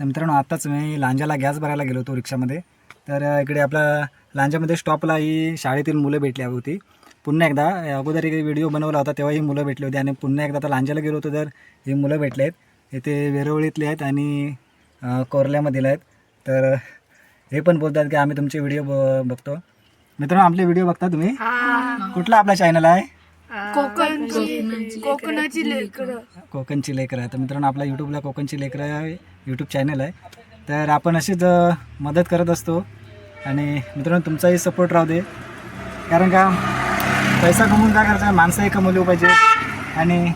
तर मित्रांनो आत्ताच मी लांजाला गॅस भरायला गेलो होतो रिक्षामध्ये. तर इकडे आपला लांजामध्ये स्टॉपला ही शाळेतील मुलं भेटली होती. पुन्हा एकदा अगोदर एक व्हिडिओ बनवला होता तेव्हा ही मुलं भेटली होती. आणि पुन्हा एकदा आता लांजाला गेलो होतो तर ही मुलं भेटले आहेत. इथे वेरवळीतले आहेत आणि कोरल्यामधील आहेत. तर हे पण बोलतात की आम्ही तुमचे व्हिडिओ ब बघतो. मित्रांनो आपले व्हिडिओ बघता तुम्ही? कुठला आपला चॅनल आहे? कोकणची कोकणाची लेकरं. कोकणची लेकरं. आहे तर मित्रांनो आपला यूट्यूबला कोकणची लेकरं यूट्यूब चॅनल आहे. तर आपण अशीच मदत करत असतो. आणि मित्रांनो तुमचाही सपोर्ट राहू दे. कारण का पैसा कमवून काय करायचा? माणसंही कमवली पाहिजे. आणि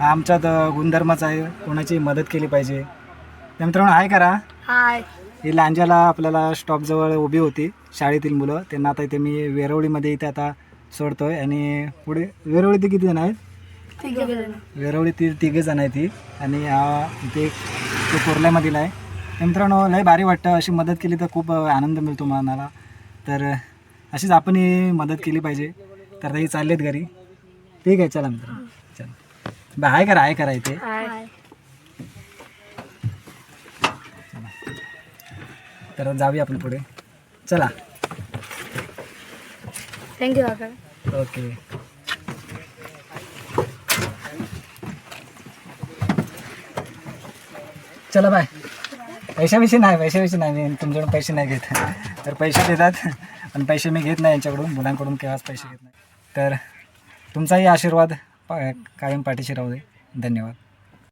आमच्यात गुणधर्मच आहे. कोणाची मदत केली पाहिजे. तर मित्रांनो हाय करा. हाय. ही लांजाला आपल्याला स्टॉपजवळ उभी होती. शाळेतील मुलं. त्यांना आता इथे मी वेरवळीमध्ये इथे आता सोडतोय. आणि पुढे वेरवळी ते किती जण आहेत? वेरवळी ती तिघे जण आहे ती आणि हा इथे तो कोरल्यामधील आहे. तर मित्रांनो लय भारी वाटतं. अशी मदत केली तर खूप आनंद मिळतो मनाला. तर अशीच आपणही मदत केली पाहिजे. तर ही चाललेत घरी. ठीक आहे चला मित्रांनो. चला. हाय करा हाय करा इथे. तर जाऊया आपण पुढे. चला. थँक्यू काका ओके चला बाय पैशाविषयी नाही पैशाविषयी नाही. मी तुमच्याकडून पैसे नाही घेत. तर पैसे देतात पण पैसे मी घेत नाही यांच्याकडून. मुलांकडून केव्हाच पैसे घेत नाही. तर तुमचाही आशीर्वाद पा कायम पाठीशी राहू दे. धन्यवाद.